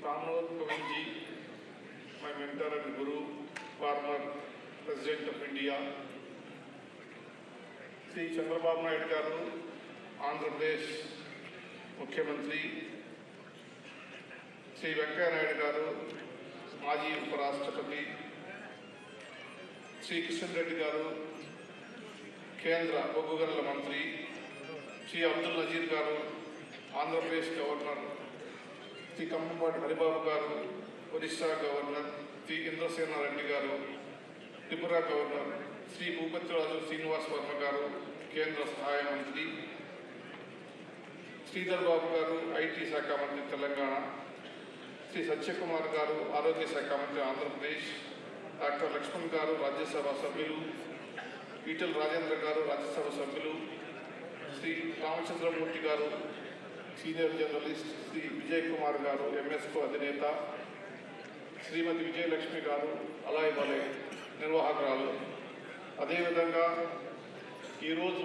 Pramod Kovinji, my mentor and guru, former President of India, Shri Chandrababu Naidu గారు ఆంధ్రప్రదేశ్ ముఖ్యమంత్రి శ్రీ వెంకయ్య నాయుడు గారు మాజీ ఉపరాష్ట్రపతి శ్రీ కిషన్ రెడ్డి గారు కేంద్ర బొగ్గు మంత్రి శ్రీ అబ్దుల్ నజీర్ గారు ఆంధ్రప్రదేశ్ గవర్నర్ శ్రీ కమ్మపాటి హరిబాబు గారు ఒరిస్సా గవర్నర్ శ్రీ ఇంద్రసేన రెడ్డి గారు త్రిపుర గవర్నర్ శ్రీ భూపతిరాజు శ్రీనివాస్ వర్మ గారు కేంద్ర సహాయ మంత్రి శ్రీధర్ బాబు గారు ఐటీ శాఖ మంత్రి తెలంగాణ శ్రీ సత్యకుమార్ గారు ఆరోగ్య శాఖ మంత్రి ఆంధ్రప్రదేశ్ డాక్టర్ లక్ష్మణ్ గారు రాజ్యసభ సభ్యులు ఈటల రాజేంద్ర గారు రాజ్యసభ సభ్యులు శ్రీ రామచంద్రమూర్తి గారు సీనియర్ జర్నలిస్ట్ శ్రీ విజయ్ కుమార్ గారు ఎంఎస్కో అధినేత శ్రీమతి విజయలక్ష్మి గారు అలాయ్ బలే నిర్వాహకురాలు. అదేవిధంగా ఈరోజు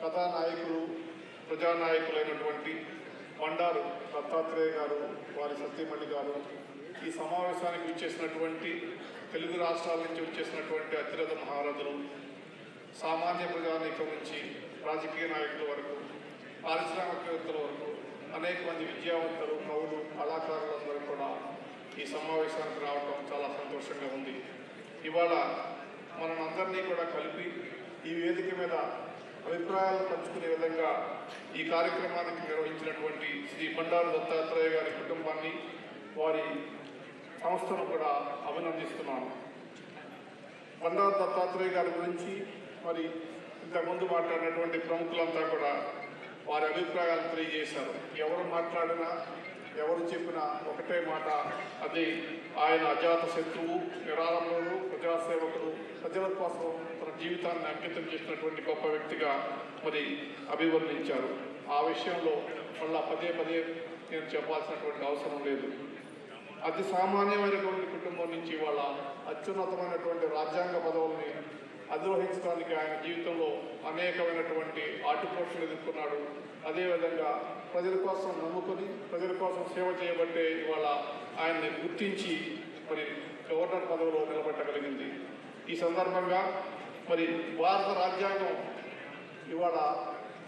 కథానాయకులు ప్రజానాయకులైనటువంటి బండారు దత్తాత్రేయ గారు వారి సత్యమణి గారు ఈ సమావేశానికి వచ్చేసినటువంటి తెలుగు రాష్ట్రాల నుంచి వచ్చేసినటువంటి అతిరథ మహారథులు సామాన్య ప్రజానీకం నుంచి రాజకీయ నాయకుల వరకు పారిశ్రామికవేత్తల వరకు అనేక మంది విద్యావంతులు కవులు కళాకారులందరూ కూడా ఈ సమావేశానికి రావడం చాలా సంతోషంగా ఉంది. ఇవాళ మనందరినీ కూడా కలిపి ఈ వేదిక మీద అభిప్రాయాలు పంచుకునే విధంగా ఈ కార్యక్రమానికి నిర్వహించినటువంటి శ్రీ బండారు దత్తాత్రేయ గారి కుటుంబాన్ని వారి సంస్థను కూడా అభినందిస్తున్నాను. బండారు దత్తాత్రేయ గారి గురించి మరి ఇంతకుముందు మాట్లాడినటువంటి ప్రముఖులంతా కూడా వారి అభిప్రాయాలు తెలియజేశారు. ఎవరు మాట్లాడినా ఎవరు చెప్పినా ఒకటే మాట అది ఆయన అజాత శత్రువు నిరాళంలోను ప్రజాసేవకుడు ప్రజల కోసం తన జీవితాన్ని అంకితం చేసినటువంటి గొప్ప వ్యక్తిగా మరి అభివర్ణించారు. ఆ విషయంలో మళ్ళా పదే పదే నేను చెప్పాల్సినటువంటి అవసరం లేదు. అతి సామాన్యమైనటువంటి కుటుంబం నుంచి వాళ్ళ అత్యున్నతమైనటువంటి రాజ్యాంగ పదవుల్ని అధిరోహించడానికి ఆయన జీవితంలో అనేకమైనటువంటి ఆటుపోట్లు ఎదుర్కొన్నాడు. అదేవిధంగా ప్రజల కోసం నమ్ముకొని ప్రజల కోసం సేవ చేయబట్టే ఇవాళ ఆయన్ని గుర్తించి మరి గవర్నర్ పదవిలో నిలబెట్టగలిగింది. ఈ సందర్భంగా మరి భారత రాజ్యాంగం ఇవాళ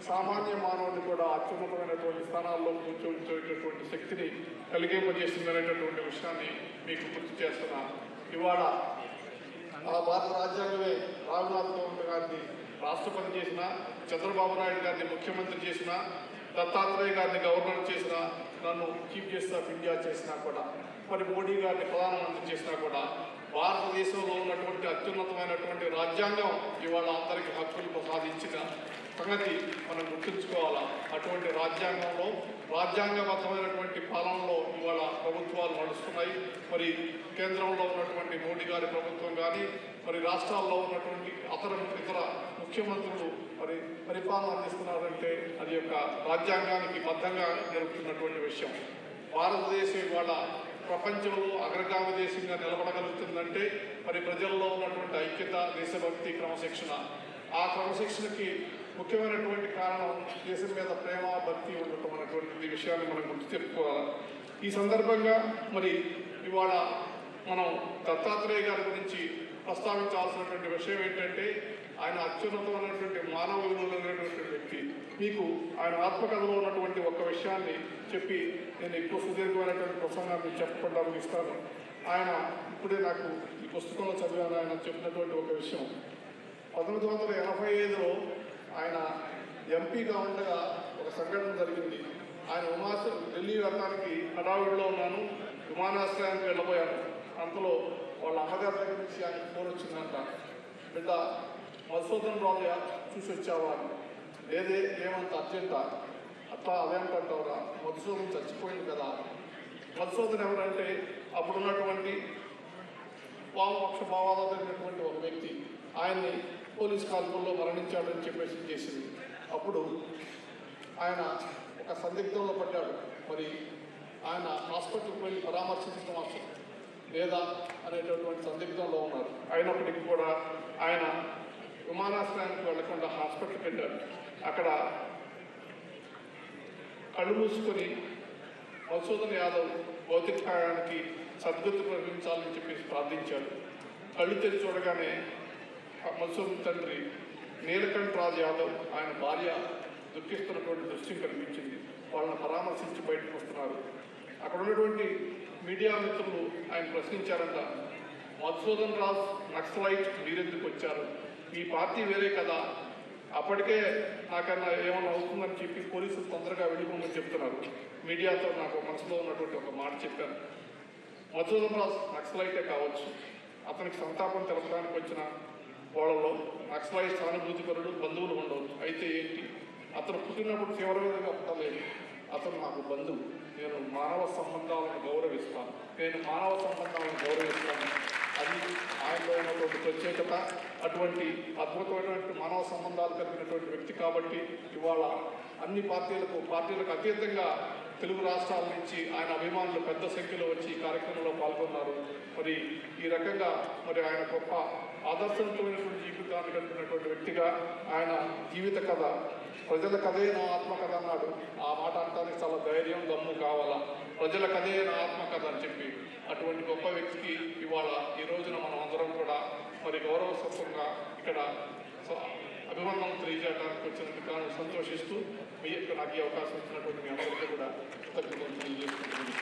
సామాన్య మానవుడిని కూడా అత్యున్నతమైనటువంటి స్థానాల్లో కూర్చోబెట్టేటటువంటి శక్తిని కలిగింపజేస్తుందనేటటువంటి విషయాన్ని మీకు గుర్తు చేస్తున్నాను ఇవాళ ఆ భారత రాజ్యాంగమే రామనాథ్ కోవింద్ గారిని రాష్ట్రపతి చేసిన చంద్రబాబు నాయుడు గారిని ముఖ్యమంత్రి చేసిన దత్తాత్రేయ గారిని గవర్నర్ చేసిన నన్ను చీఫ్ గెస్ట్ ఆఫ్ ఇండియా చేసినా కూడా మరి మోడీ గారిని ప్రధానమంత్రి చేసినా కూడా భారతదేశంలో ఉన్నటువంటి అత్యున్నతమైనటువంటి రాజ్యాంగం ఇవాళ అందరికీ హక్కులు ప్రసాదించిన సంగతి మనం గుర్తుంచుకోవాలా? అటువంటి రాజ్యాంగంలో రాజ్యాంగబద్ధమైనటువంటి ప్రభుత్వాలు నడుస్తున్నాయి. మరి కేంద్రంలో ఉన్నటువంటి మోడీ గారి ప్రభుత్వం కానీ మరి రాష్ట్రాల్లో ఉన్నటువంటి అతర ఇతర ముఖ్యమంత్రులు మరి పరిపాలన అందిస్తున్నారంటే అది యొక్క రాజ్యాంగానికి బద్ధంగా జరుగుతున్నటువంటి విషయం. భారతదేశం ఇవాళ ప్రపంచంలో అగ్రగామ దేశంగా నిలబడగలుగుతుందంటే మరి ప్రజల్లో ఉన్నటువంటి ఐక్యత దేశభక్తి క్రమశిక్షణ ఆ క్రమశిక్షణకి ముఖ్యమైనటువంటి కారణం దేశం మీద ప్రేమ భక్తి ఉండటం అనేటువంటి విషయాన్ని మనం గుర్తు చెప్పుకోవాలి? ఈ సందర్భంగా మరి ఇవాళ మనం దత్తాత్రేయ గారి గురించి ప్రస్తావించాల్సినటువంటి విషయం ఏంటంటే ఆయన అత్యున్నతమైనటువంటి మానవ విలువలైనటువంటి ఉన్నటువంటి వ్యక్తి. మీకు ఆయన ఆత్మకథలో ఉన్నటువంటి ఒక విషయాన్ని చెప్పి నేను ఎక్కువ సుదీర్ఘమైనటువంటి ప్రసంగాన్ని చెప్పకుండా ముగిస్తాను. ఆయన ఇప్పుడే నాకు ఈ పుస్తకంలో చదివాను ఆయన చెప్పినటువంటి ఒక విషయం. పంతొమ్మిది వందల ఎనభై ఐదులో ఆయన ఎంపీగా ఉండగా ఒక సంఘటన జరిగింది. ఆయన విమాస ఢిల్లీ వెళ్ళడానికి హడావిడిలో ఉన్నాను. విమానాశ్రయానికి వెళ్ళబోయాను. అంతలో వాళ్ళ అమ్మగారి దగ్గర నుంచి ఆయన ఫోన్ వచ్చిందంట. బిడ్డ మధుసూదన్ రావు చూసి వచ్చావా? ఏదే లేదే ఏమంత అర్జెంట? అట్లా అదేంటంటావురా మధుసూదన్ చచ్చిపోయింది కదా. మధుసూదన్ ఎవరంటే అప్పుడున్నటువంటి వామపక్ష భావాలు కలిగినటువంటి ఒక వ్యక్తి. ఆయన్ని పోలీస్ కాల్పుల్లో మరణించాడని చెప్పేసి చేసింది. అప్పుడు ఆయన ఒక సందిగ్ధంలో పడ్డాడు. మరి ఆయన హాస్పిటల్కి వెళ్ళి పరామర్శించడం అవసరం లేదా అనేటటువంటి సందిగ్ధంలో ఉన్నారు. అయినప్పటికీ కూడా ఆయన విమానాశ్రయానికి వెళ్ళకుండా హాస్పిటల్కి వెళ్ళాడు. అక్కడ కళ్ళు మూసుకొని మధుసూదన్ యాదవ్ భౌతికాయానికి సద్గతి ప్రకటించాలని చెప్పేసి ప్రార్థించాడు. కళ్ళు తెరిచి చూడగానే ఆ తండ్రి నీలకంఠ రాజు యాదవ్ ఆయన భార్య దుఃఖిస్తున్నటువంటి దృశ్యం కనిపించింది. వాళ్ళని పరామర్శించి బయటకు వస్తున్నారు. అక్కడ ఉన్నటువంటి మీడియా మిత్రులు ఆయన ప్రశ్నించారంట మధుసూదన్ రాజ్ నక్సలైట్ మీరెందుకు వచ్చారు? ఈ పార్టీ వేరే కదా. అప్పటికే నాకన్నా ఏమన్నా అవుతుందని చెప్పి పోలీసులు తొందరగా వెళ్ళిపోమని చెప్తున్నారు. మీడియాతో నాకు మనసులో ఉన్నటువంటి ఒక మాట చెప్పాను మధుసూదన్ రాజ్ నక్సలైటే కావచ్చు. అతనికి సంతాపం తెలపడానికి వచ్చిన వాళ్ళలో నక్సలైట్ సానుభూతిపరుడు బంధువులు ఉండవచ్చు అయితే ఏంటి? అతను పుట్టినప్పుడు తీవ్రవేదంగా పుట్టలేదు అతను నాకు బంధువు. నేను మానవ సంబంధాలను గౌరవిస్తాను. నేను మానవ సంబంధాలను గౌరవిస్తాను. అది ఆయనలో ఉన్నటువంటి ప్రత్యేకత అటువంటి అద్భుతమైనటువంటి మానవ సంబంధాలు కలిగినటువంటి వ్యక్తి కాబట్టి ఇవాళ అన్ని పార్టీలకు పార్టీలకు అతీతంగా తెలుగు రాష్ట్రాల నుంచి ఆయన అభిమానులు పెద్ద సంఖ్యలో వచ్చి ఈ కార్యక్రమంలో పాల్గొన్నారు. మరి ఈ రకంగా మరి ఆయన గొప్ప ఆదర్శవంతమైనటువంటి జీవితాన్ని కలిపినటువంటి వ్యక్తిగా ఆయన జీవిత కథ ప్రజల కథే నా ఆత్మకథ అన్నాడు. ఆ మాట అంటానికి చాలా ధైర్యం దమ్ము కావాలా? ప్రజల కథే నా ఆత్మకథ అని చెప్పి అటువంటి గొప్ప వ్యక్తికి ఇవాళ ఈ రోజున మనం అందరం కూడా మరి గౌరవస్వతంగా ఇక్కడ స- అభివందనం తెలియజేయడానికి వచ్చినందుకు గాను సంతోషిస్తూ మీ యొక్క నాకు ఈ అవకాశం ఇచ్చినటువంటి మీ అందరికీ కూడా కృతజ్ఞతలు తెలియజేస్తున్నాను.